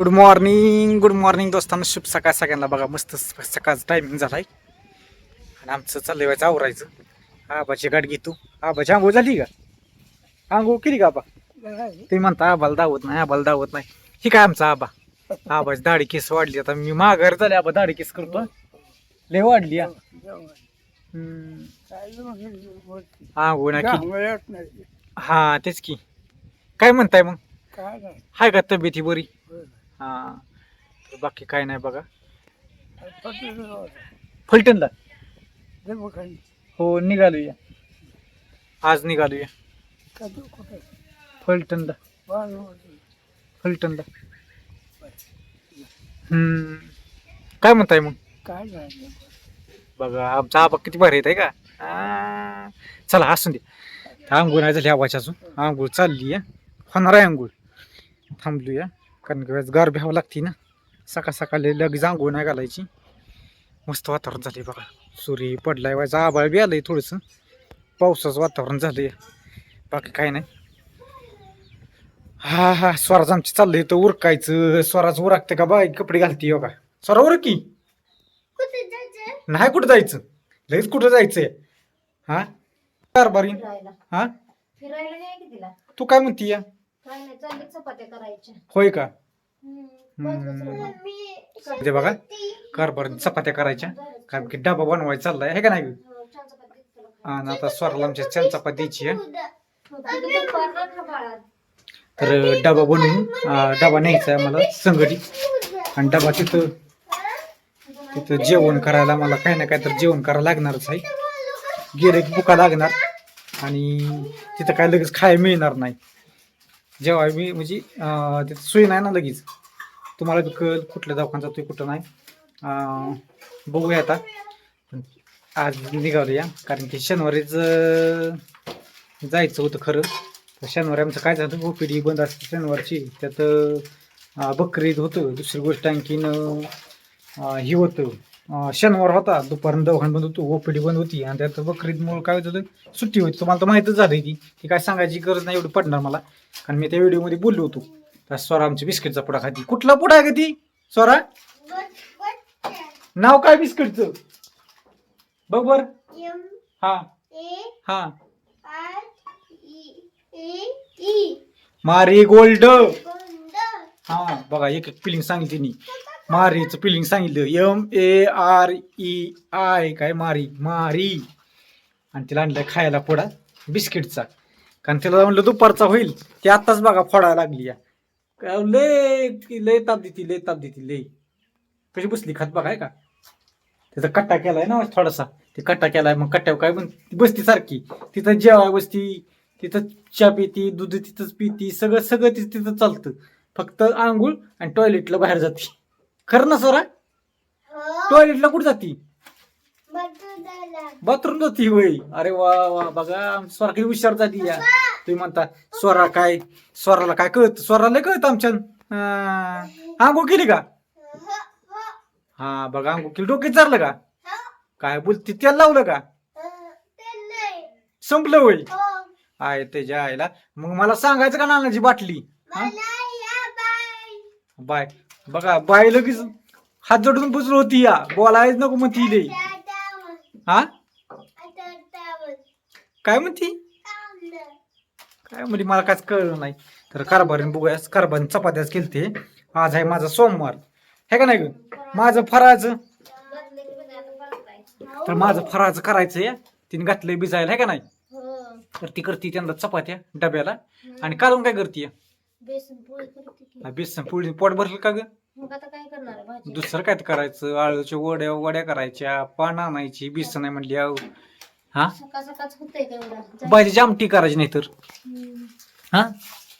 Good morning good morning दोस्तांनो. शुभ सकाळ सगळ्यांना बघा. मस्त सकाळचं टायमिंग झालाय. आणि आमचं चाललंय व्हायचं आवरायचं. आबाची गाठ घेतो आबाची आंघोळ झाली का? आंघोळ केली का आबा? तुम्ही म्हणता आबाला दावत नाही आबाला दावत नाही. ही काय आमचा आबा? आबाची दाढी केस वाढली. आता मी माघार झाले आबा दाढी केस करतो लय वाढली हा. आंघोळ नाही. हा तेच की. काय म्हणताय मग? हाय का तब्येती बरी? हा. बाकी काय नाही बघा. फलटणला. हो निघालूया. आज निघालूया. फलटणला. फलटणला. हम्म. काय म्हणताय मग? काय बघा आमचा आबा किती भारी आहे का? चला असून दे. आंघोळ नाही झाली आवाज अजून. आंघोळ चालली आहे. होणार आहे आंघोळ. थांबलूया. कारण की वेळेस गार भ्यावं लागते ना. सकाळ सकाळी लगेच आंघोळ नाही घालायची. मस्त वातावरण झाले बघा. सूर्य पडलाय व्हायचं आबाळ बी आलंय थोडंसं. पावसाचं वातावरण झालंय. बाकी काय नाही. हा हा स्वराज आमची चाललंय तर उरकायचं. स्वराज उरकते का बाई? कपडे घालते का? स्वरा उरक. नाही कुठं जायचं? लगेच कुठं जायचंय? हा? कारभारी हा? तू काय म्हणती या? काय नाही चालली चपात्या करायच्या. होय का? हम्म. ते बघा कारभार चपात्या करायच्या. कारण की डबा बनवायचा चाललाय हे का नाही? हो, छान चपाती केलं. आणि आता स्वराला आमच्या छान चपाती द्यायची आहे हो, तिथं दुपारनं खा बाळा. तर डबा बनवून अं, डबा न्यायचा आहे मला संगडी. आणि डबा तिथं तिथं जेवण करायला मला काही ना काही तर जेवण करायला लागणारच आहे. गेले की बुका लागणार. आणि तिथं काय लगेच खायला मिळणार नाही. जेव्हा मी म्हणजे त्याचं सोय नाही ना लगेच. तुम्हाला बी कळ कुठल्या दवाखान्यात जातोय कुठं नाही. बघूया आता. आज निघालूया कारण की शनिवारीच जायचं होतं खरं. तर शनिवारी आमचं काय झालं ओपीडी बंद असते शनिवारची. त्यात बकरीद होतं दुसरी गोष्ट आणखीन हे होतं. शनिवार होता दुपारून दवाखान बंद होतो ओपीडी बंद होती आणि त्यात बकरीदमुळे काय होतं सुट्टी होती. तुम्हाला तर माहितच झाली ती. ती काय सांगायची गरज नाही एवढी पडणार मला. कारण मी त्या व्हिडिओमध्ये बोललो होतो. त्या स्वरा आमची बिस्किटचा पुडा खाती. कुठला पुडा आहे का ती स्वरा? नाव काय बिस्किटचं? बघ बर. हा. हा. Marie Gold. हा बघा एक एक फिलिंग सांगितली मारीचं पिलिंग सांगितलं M A R E I काय मारी? मारी. आणि तिला आणलं खायला फोडा बिस्किटचा. कारण तिला म्हणलं दुपारचा होईल. ती आत्ताच बघा फोडायला लागली या. काय हो, लय लय ताप देती लय ताप देती लय. कशी बसली खात बघाय का? त्याचा कट्टा केलाय ना थोडासा. ते कट्टा केलाय मग कट्ट्यावर काय पण बसती सारखी. तिथं जेवाय बसती तिथं चहा पिती दूध तिथंच पिती सगळं सगळं तिथं तिथं चालतं. फक्त आंघोळ आणि टॉयलेटला बाहेर जाते. खरं ना सोरा? टॉयलेटला कुठं जाती? बाथरूम जाती होय. अरे वा वा. बघा स्वरा किती हुशार जाती या. तुम्ही म्हणता स्वरा काय? स्वराला काय कळत? स्वराला कळत आमच्या आंघोळ केली का? हा बघा आंघोळ केली. डोके चारलं का? काय बोलती त्याला लावलं का? संपलं होय. आहे त्याच्या आईला. मग मला सांगायचं का नानाची बाटली? हा? बाय. बघा बाय लगेच हात जोडून बसलो होती या. बोलायच नको म्हणती लई हा? काय म्हणती? काय म्हणजे मला काच कळलं नाही. तर कारभारीने बघूया कारभारीने चपात्याच केलते. आज आहे माझा सोमवार. हे का नाही ग? माझं आहे. तर माझं फराळाचं करायचं या तिने घातलंय भिजायला हे का नाही? हो. तर ती करते त्यांना चपात्या डब्याला. आणि काढून काय करते बेसन पोळी करते की. बेसन पोळी पोट भरलं का ग? मग आता काय करणार आहे भाजी? दुसरं काय ते करायचं आळूच्या वड्या वड्या करायच्या पान आणायची बेसन आहे म्हणली. हा? सकाळ सकाळच होतंय का एवढा? जा. भाजीची आमटी करायची नाही तर. हम्म. हा?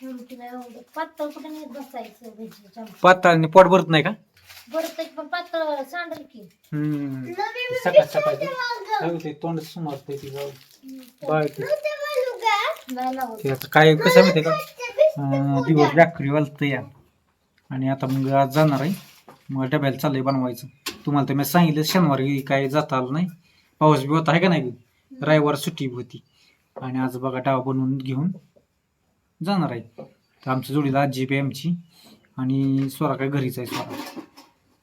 आमटी नाही आवडत. पातळ कुठे नाही बसायचं भाजीच्या आमटी. पाताळने पोट भरत नाही का? बरं ते पण पातळ सांडल की. हम्म. सकाळ सकाळची तोंड सुमारते ती. बाळ ते नाही लावत ते आता काय कसं माहितीये का? दिवस बॅकरी वालत या. आणि आता मग आज जाणार आहे. मग डब्याला चाललंय बनवायचं. तुम्हाला तर मी सांगितलं शनिवारी काय जाता आलं नाही. पाऊस बी होता आहे का नाही रविवार सुट्टी होती. आणि आज बघा डावा बनवून घेऊन जाणार आहे. तर आमच्या जोडीला आजी बी आमची. आणि स्वरा काय घरीच आहे स्वरा.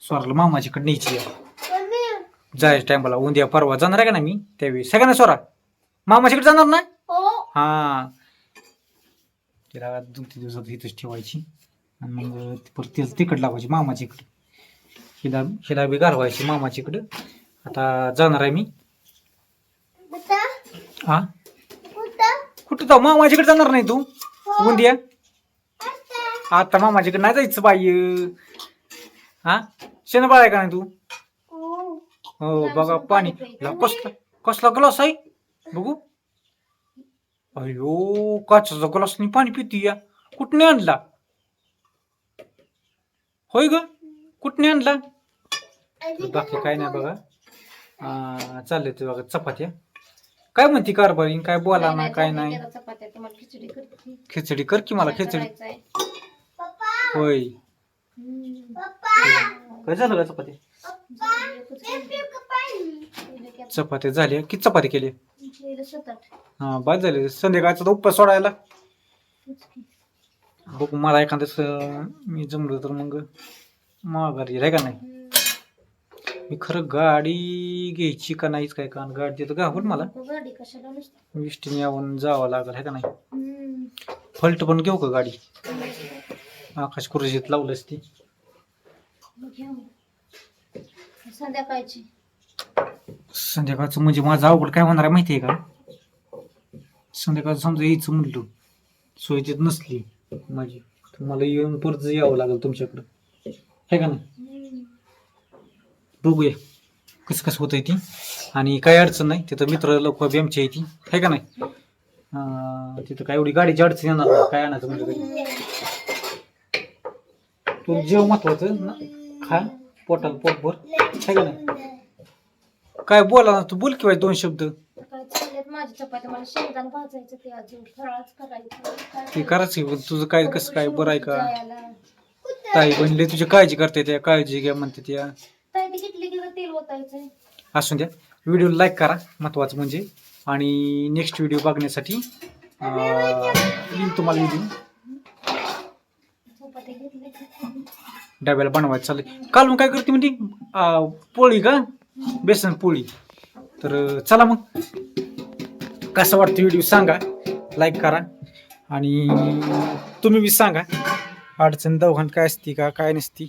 स्वराला मामाच्याकडे न्यायची आहे. जायच्या टायमाला उद्या परवा जाणार आहे का ना मी? त्यावेळी. सगळ्यांना स्वरा. मामाच्याकडे जाणार ना? हो. हा तिला दोन तीन दिवसात इथंच ठेवायची. आणि मग परत तिला तिकड लावायची मामाच्या इकडे हिला हिला बी घालवायची मामाच्या इकडं आता जाणार आहे मी. हा कुठं? जाऊ? मामाच्याकडे जाणार नाही तू? उद्या आता? मामाच्याकडे नाही जायचं बाई. हा शेण आहे का नाही तू? हो. बघा पाणी. कसला कसला ग्लास आहे? बघू. अयो काचाचा ग्लासनी पाणी पिती या. कुठने आणला? होय ग कुठने आणला? बाकी काय नाही बघा. आ, चालले ते बघा चपात्या. काय म्हणती कारभारी? काय बोला ना काय नाही. चपात्या. खिचडी कर की मला खिचडी. होय. काय झालं का चपाती केलं की आता चपात्या. झाल्या किती चपाती केली. हा बाद झाले. संध्याकाळचा तर उपवास सोडायला. बघू मला एखादं मी जमलो तर मग माघारी आहे का नाही. मी खरं गाडी घ्यायची का नाहीच काय का गाडी देतं गावड मला? गाडी कशाला नुसतं? विष्टीने यावून जावं लागेल आहे का नाही? हम्म. फल्ट पण घेऊ का गाडी? आकाश कुरशीत लावलंच ती मग घेऊ. संध्याकाळची. संध्याकाळचं म्हणजे माझं अवघड काय होणार आहे माहिती आहे का? संध्याकाळचं समजा यायचं म्हणलो सोयीची नसली माझी तर मला येऊन परत यावं लागेल तुमच्याकडं. आहे का नाही? बघूया कसं कसं आहे ती. आणि काही अडचण नाही तिथं मित्र लोक बी आहे ती. आहे का नाही? तिथं काय एवढी गाडीची अडचण येणार काय आणायचं म्हणजे तू जेव महत्वाचं खा पोटाला पोटभर आहे का नाही? काय बोला ना तू बोल किंवा दोन शब्द. माझी चपाती मला शेंगदाण भाजायचं ते अजून. फराळच करायचं. काय ते करायचं की, तुझं काय कसं काय बरं आहे का? जायला. ताई बनले तुझी काळजी करते त्या काळजी घ्या म्हणते त्या. ताई ती किटली किंवा तेल ओतायचंय असून द्या. व्हिडिओ लाईक करा महत्वाचं म्हणजे. आणि नेक्स्ट व्हिडिओ बघण्यासाठी लिंक तुम्हाला व्हिडिओ चपाती घेतली. डब्याला बनवायचं चाललंय. काल मग काय करते म्हणते? अं, पोळी का? बेसन पोळी. तर अं, चला मग. कसं वाटतं व्हिडिओ सांगा. लाईक करा. आणि तुम्ही बी सांगा. अडचण दवाखान काय असती का काय नसती.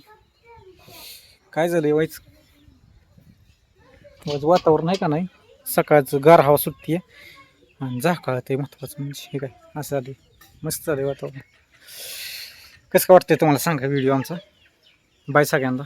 काय झालं वाईच वाज वातावरण आहे का नाही? सकाळचं गार हवा सुटते आणि झाकाळ ते महत्वाचं म्हणजे हे काय? असं झालं मस्त झालं वातावरण. कसं काय वाटतंय तुम्हाला सांगा व्हिडिओ आमचा? बाय सगळ्यांना.